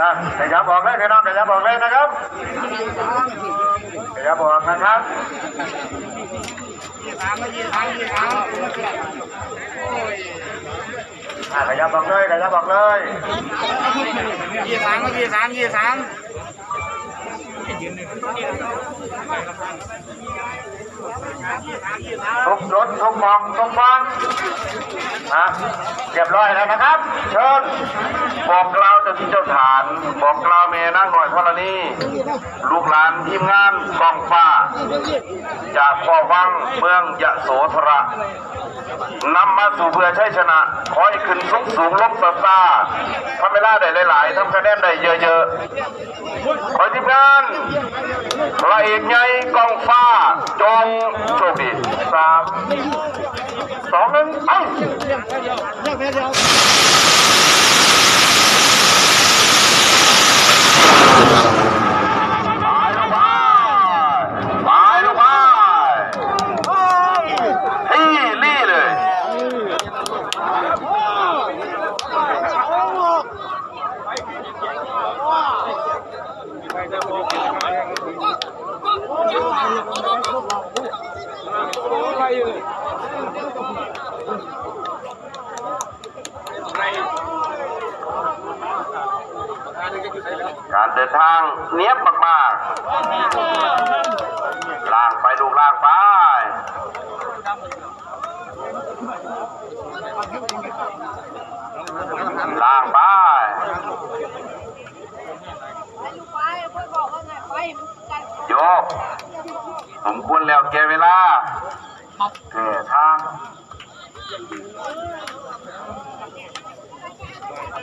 นะขยับอกเลยพี่น้องขยับอกเลยนะครับขยับอกนะครับทางมายีทางยีทางอะขยับออกเลยขยับออกเลยยีทางมายีทางยีทางทุกรถทุกมองทุกฟัง อะเรียบร้อยแล้วนะครับ เชิญบอกกล่าวเจ้าที่เจ้าฐาน บอกกล่าวเมนางหน่อยธรณีลูกหลานทีมงานกองฟ้า จากพ่อวังเมืองยะโสธระนำมาสู่เพื่อชัยชนะขอให้ขึ้นสูงสูงลบซาซาทำเวลาได้หลายๆทำคะแนนได้เยอะๆขอทีมงานพระเอกใหญ่กองฟ้าจงโชคดีสาม องหนึ่งไปไปลูกไปไปลูกไปที่ลี่เลย การเดินทางเนี้ยบมากๆล่างไปดูล่างไปล่างไปไปเพื่อนบอกว่างโยกสมควรแล้วแกเวลาแก่ทาง